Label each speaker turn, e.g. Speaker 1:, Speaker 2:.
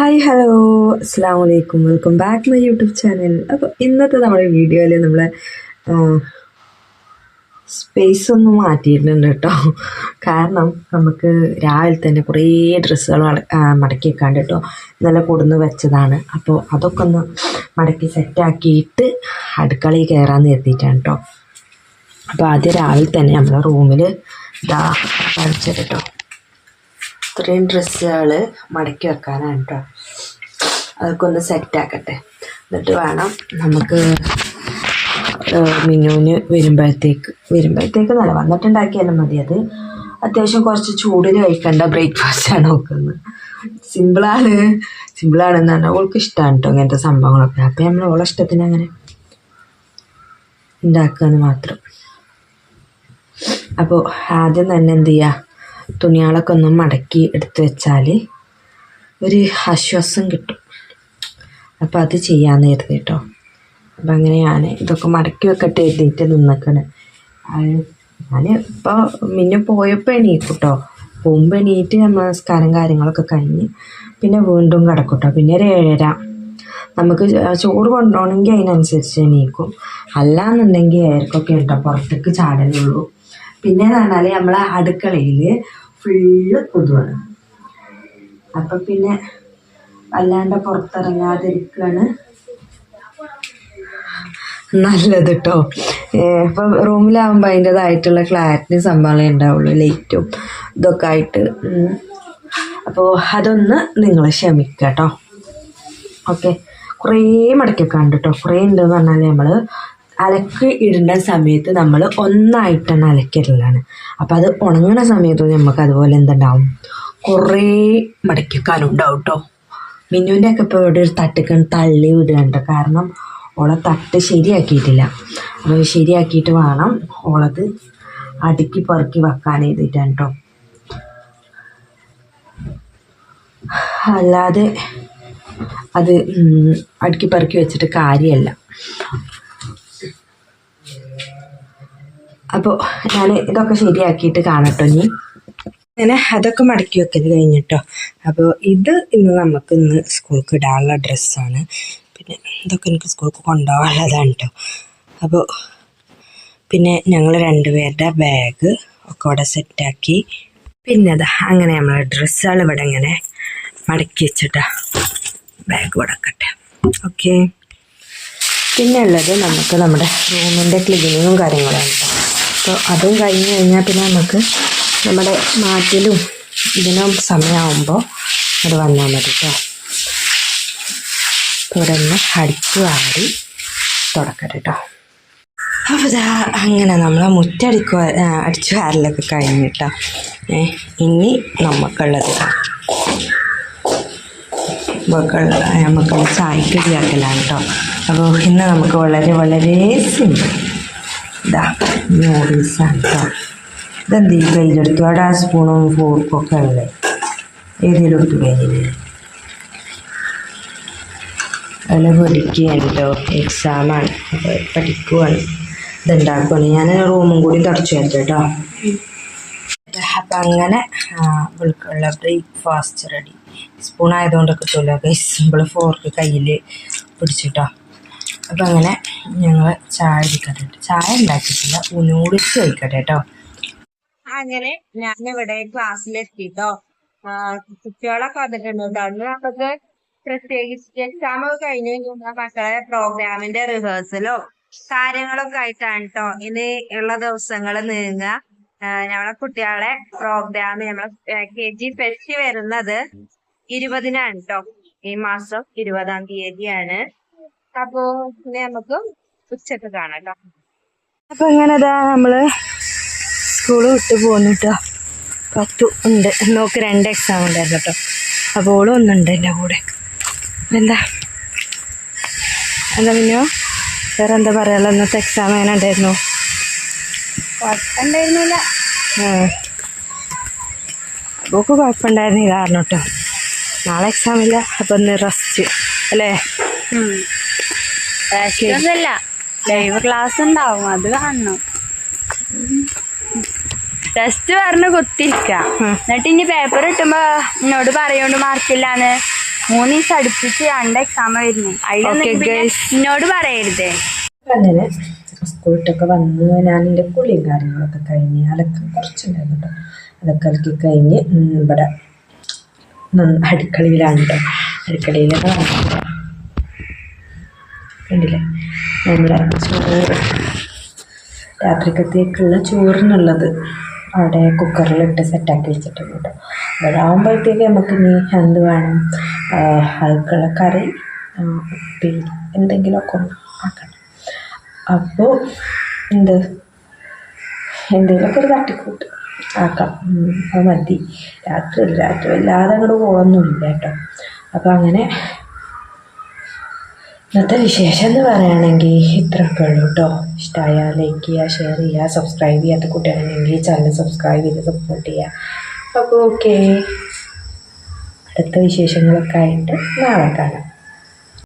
Speaker 1: Hi hello അസ്സാം വലൈക്കും welcome back my YouTube channel അപ്പോൾ ഇന്നത്തെ നമ്മുടെ വീഡിയോയിൽ നമ്മൾ സ്പേസ് ഒന്ന് മാറ്റിയിട്ടുണ്ട് കേട്ടോ. കാരണം നമുക്ക് രാവിലെ തന്നെ കുറേ ഡ്രസ്സുകൾ മടക്കി വെക്കാണ്ട് കേട്ടോ. നല്ല കൊടുന്ന് വെച്ചതാണ്. അപ്പോൾ അതൊക്കെ ഒന്ന് മടക്കി സെറ്റാക്കിയിട്ട് അടുക്കളയിൽ കയറാമെന്ന് കരുതിയിട്ടാണ് കേട്ടോ. അപ്പോൾ ആദ്യം രാവിലെ തന്നെ നമ്മളെ റൂമിൽ ഇതാ കഴിച്ചത് കേട്ടോ. ഇത്രയും ഡ്രസ്സുകൾ മടക്കി വെക്കാനാണ് കേട്ടോ അതൊക്കെ ഒന്ന് സെറ്റാക്കട്ടെ എന്നിട്ട് വേണം നമുക്ക് മിനുവിന് വരുമ്പോഴത്തേക്ക് വരുമ്പോഴത്തേക്ക് നല്ല വന്നിട്ടുണ്ടാക്കിയാലും മതി അത്. അത്യാവശ്യം കുറച്ച് ചൂടിൽ കഴിക്കേണ്ട ബ്രേക്ക്ഫാസ്റ്റാണ് നോക്കുന്നത് സിമ്പിളാണ് സിമ്പിളാണെന്ന് പറഞ്ഞാൽ അവൾക്ക് ഇഷ്ടമാണ് കേട്ടോ ഇങ്ങനത്തെ സംഭവങ്ങളൊക്കെ. അപ്പം നമ്മൾ ഓളെ ഇഷ്ടത്തിന് അങ്ങനെ ഉണ്ടാക്കുക എന്ന് മാത്രം. അപ്പോൾ ആദ്യം തന്നെ എന്ത് ചെയ്യുക തുണികളൊക്കെ ഒന്ന് മടക്കി എടുത്ത് വെച്ചാൽ ഒരു ആശ്വാസം കിട്ടും. അപ്പോൾ അത് ചെയ്യാമെന്ന് കരുതി കേട്ടോ അപ്പം അങ്ങനെ ഞാൻ ഇതൊക്കെ മടക്കി വെക്കട്ടെ എഴുതിയിട്ട് നിന്നേക്കണ്. ഞാൻ ഇപ്പോൾ മിന്നു പോയപ്പോൾ എണീക്കും കേട്ടോ പോകുമ്പോൾ എണീറ്റ് നമസ്കാരം കാര്യങ്ങളൊക്കെ കഴിഞ്ഞ് പിന്നെ വീണ്ടും കിടക്കും കേട്ടോ പിന്നെ ഒരു ഏഴര. നമുക്ക് ചോറ് കൊണ്ടുപോകണമെങ്കിൽ അതിനനുസരിച്ച് എണീക്കും. അല്ലാന്നുണ്ടെങ്കിൽ ഏർക്കൊക്കെ ഉണ്ടോ പുറത്തേക്ക് ചാടലുള്ളൂ പിന്നെ എന്ന് പറഞ്ഞാൽ നമ്മളെ അടുക്കളയിൽ ഫുള്ള് കൊതുവാണ് അപ്പം പിന്നെ വല്ലാണ്ട് പുറത്തിറങ്ങാതിരിക്കുകയാണ് നല്ലത് കേട്ടോ ഇപ്പം റൂമിലാവുമ്പോ അതിന്റെതായിട്ടുള്ള ക്ലാരിറ്റി സംഭവങ്ങളേ ഉണ്ടാവുള്ളൂ ലൈറ്റും ഇതൊക്കെ ആയിട്ട്. അപ്പോൾ അതൊന്ന് നിങ്ങൾ ക്ഷമിക്കുക കേട്ടോ ഓക്കെ. കുറേ മടക്കൊക്കെ ഉണ്ട് കേട്ടോ കുറേ ഉണ്ടെന്ന് പറഞ്ഞാൽ നമ്മൾ അലക്ക് ഇടുന്ന സമയത്ത് നമ്മൾ ഒന്നായിട്ടാണ് അലക്കിടലാണ്. അപ്പോൾ അത് ഉണങ്ങുന്ന സമയത്ത് നമുക്ക് അതുപോലെ എന്തുണ്ടാവും? കുറേ മടക്കിക്കാനും ഉണ്ടാവും കേട്ടോ മിന്നുവിന്റെ ഒക്കെ ഇപ്പോൾ ഇവിടെ ഒരു തട്ടിക്ക് തള്ളി വിടുകയുണ്ട് കാരണം ഓളെ തട്ട് ശരിയാക്കിയിട്ടില്ല. അപ്പോൾ ശരിയാക്കിയിട്ട് വേണം ഓളത് അടുക്കി പെറുക്കി വെക്കാൻ ചെയ്തിട്ടാണ് കേട്ടോ അല്ലാതെ അത് അടുക്കി പെറുക്കി വെച്ചിട്ട് കാര്യമല്ല അപ്പോൾ ഞാൻ ഇതൊക്കെ ശരിയാക്കിയിട്ട് കാണട്ടോ ഇനി. അങ്ങനെ അതൊക്കെ മടക്കി വെക്കൽ കഴിഞ്ഞിട്ടോ. അപ്പോൾ ഇത് ഇന്ന് നമുക്ക് ഇന്ന് സ്കൂൾക്ക് ഇടാനുള്ള ഡ്രസ്സാണ്. പിന്നെ ഇതൊക്കെ എനിക്ക് സ്കൂൾക്ക് കൊണ്ടുപോകാനുള്ളതാണ് കേട്ടോ അപ്പോൾ പിന്നെ ഞങ്ങൾ രണ്ടുപേരുടെ ബാഗ് ഒക്കെ അവിടെ സെറ്റാക്കി പിന്നെ അതാ അങ്ങനെ നമ്മൾ ഡ്രസ്സുകൾ ഇവിടെ ഇങ്ങനെ മടക്കി വെച്ചിട്ടാ ബാഗ് കൊടുക്കട്ടെ ഓക്കെ പിന്നെ ഉള്ളത് നമുക്ക് നമ്മുടെ റൂമിന്റെ ക്ലീനിങ്ങും കാര്യങ്ങളും അപ്പോൾ അതും കഴിഞ്ഞ് കഴിഞ്ഞാൽ പിന്നെ നമുക്ക് നമ്മുടെ മാറ്റിലും ഇതിനും സമയമാകുമ്പോൾ അത് വന്നാൽ മതി കേട്ടോ. തുറന്ന് അടിച്ചു വാരി തുടക്കട്ടെ കേട്ടോ. അപ്പോൾ ഇതാ അങ്ങനെ നമ്മൾ മുറ്റടിക്കുക അടിച്ചു വാരലൊക്കെ കഴിഞ്ഞിട്ടോ ഏ ഇനി നമുക്കുള്ളത് നമുക്കുള്ള നമുക്കുള്ള ചായക്കടിയാക്കലാണ് കേട്ടോ. അപ്പോൾ ഇന്ന് നമുക്ക് വളരെ വളരെ സിമ്പിൾ ഇതാ നൂഡിൽസാണ് കേട്ടോ ഇതെന്ത് ഈ കയ്യിലെടുത്തു അവിടെ ആ സ്പൂണും ഫോർക്കും ഒക്കെ ഉള്ളത് ഏതെങ്കിലും എടുത്തു കഴിഞ്ഞില്ലേ? അതിൽ പഠിക്കുകയാണ് കേട്ടോ എക്സാമാണ് പഠിക്കുവാണ്. ഇതുണ്ടാക്കുവാണ്. ഞാൻ റൂമും കൂടി തുടച്ചു വരട്ടെ കേട്ടോ. അപ്പം അങ്ങനെ ഇവൾക്കുള്ള ബ്രേക്ക്ഫാസ്റ്റ് റെഡി. സ്പൂൺ ആയതുകൊണ്ട് കിട്ടുമല്ലോ ഗൈസ് സിമ്പിൾ ഫോർക്ക് കയ്യിൽ പിടിച്ചിട്ടോ. അപ്പം അങ്ങനെ ഞങ്ങൾ ചായ എടുക്കട്ടെ ചായ ഉണ്ടാക്കിയിട്ടില്ല. നൂഡിൽസ് കഴിക്കട്ടെ കേട്ടോ.
Speaker 2: അങ്ങനെ ഞാൻ ഇവിടെ ക്ലാസ്സിലെത്തിട്ടോ കുട്ടികളൊക്കെ വന്നിട്ടുണ്ട്. അന്ന് നമുക്ക് പ്രത്യേകിച്ച് എക്സാം ഒക്കെ കഴിഞ്ഞ് മക്കളെ പ്രോഗ്രാമിന്റെ റിഹേഴ്സലോ കാര്യങ്ങളൊക്കെ ആയിട്ടാണ് കേട്ടോ ഇനി ഉള്ള ദിവസങ്ങൾ നീങ്ങുക. ഞങ്ങളെ കുട്ടികളെ പ്രോഗ്രാം നമ്മളെ കെ ജി ഫെസ്റ്റ് വരുന്നത് ഇരുപതിനാണ് കേട്ടോ ഈ മാസം ഇരുപതാം തീയതിയാണ്. അപ്പോ നമുക്ക് ഉച്ചയ്ക്ക് കാണാം കേട്ടോ
Speaker 1: അപ്പൊ അങ്ങനെ നമ്മൾ സ്കൂൾ വിട്ട് പോന്നു പത്തു ഉണ്ട്. നോക്ക് രണ്ട് എക്സാം ഉണ്ടായിരുന്നു കേട്ടോ അപ്പോൾ ഓളും ഒന്നുണ്ട് എന്റെ കൂടെ. എന്താ? എന്താ പിന്നെയോ വേറെ എന്താ പറയാനുള്ള ഇന്നത്തെ എക്സാം എങ്ങനെ ഉണ്ടായിരുന്നു?
Speaker 2: കുഴപ്പമുണ്ടായിരുന്നില്ല.
Speaker 1: ആ. അപ്പൊക്ക് കുഴപ്പമുണ്ടായിരുന്നു കാരണം കേട്ടോ നാളെ എക്സാം ഇല്ല. അപ്പം ഒന്ന് റെസ്റ്റ് അല്ലേ?
Speaker 2: ഒന്നുമില്ല. ലൈവ് ക്ലാസ് ഉണ്ടാവും അത് കാണണം. ടെസ്റ്റ് പറഞ്ഞ് കുത്തിരിക്ക. എന്നിട്ട് ഇനി പേപ്പർ കിട്ടുമ്പോ എന്നോട് പറയുകൊണ്ട് മാർക്കില്ലാന്ന്
Speaker 3: മൂന്ന് ദിവസം അടുപ്പിച്ച് രണ്ട് എക്സാം വരുന്നു. എന്നോട് പറയരുതേ.
Speaker 1: അങ്ങനെ സ്കൂളിട്ടൊക്കെ വന്ന് ഞാൻ എന്റെ കുളിയും കാര്യങ്ങളൊക്കെ കഴിഞ്ഞ് അലക്കം കുറച്ചുണ്ടായിരുന്നു കേട്ടോ അതൊക്കെ അലക്കി കഴിഞ്ഞ് ഇവിടെ അടുക്കളയിലാണ് കേട്ടോ അടുക്കളയിൽ കണ്ടില്ലേ? നമ്മുടെ ചോറ്. രാത്രിക്കത്തേക്കുള്ള ചോറിനുള്ളത് അവിടെ കുക്കറിലിട്ട് സെറ്റാക്കി വെച്ചിട്ടുണ്ട് കേട്ടോ. ഇവിടെ ആകുമ്പോഴത്തേക്ക് നമുക്ക് ഇനി എന്ത് വേണം? അതുക്കുള്ള കറി ഉപ്പേരി എന്തെങ്കിലുമൊക്കെ ആക്കണം. അപ്പോൾ എന്ത്? എന്തെങ്കിലുമൊക്കെ ഒരു തട്ടിക്കൂട്ട് ആക്കാം. അത് മതി. രാത്രി രാത്രി വല്ലാതെ അങ്ങോട്ട് പോകണമെന്നില്ല കേട്ടോ. അപ്പോൾ അങ്ങനെ ഇന്നത്തെ വിശേഷം എന്ന് പറയുകയാണെങ്കിൽ ഇത്രയൊക്കെ ഉള്ളൂ കേട്ടോ ഇഷ്ടമായാൽ ലൈക്ക് ചെയ്യുക ഷെയർ ചെയ്യുക സബ്സ്ക്രൈബ് ചെയ്യാത്ത കുട്ടികളാണെങ്കിൽ ചാനൽ സബ്സ്ക്രൈബ് ചെയ്ത് സപ്പോർട്ട് ചെയ്യുക. അപ്പോൾ ഓക്കെ അടുത്ത വിശേഷങ്ങളൊക്കെ ആയിട്ട് നാളെ കാണാം.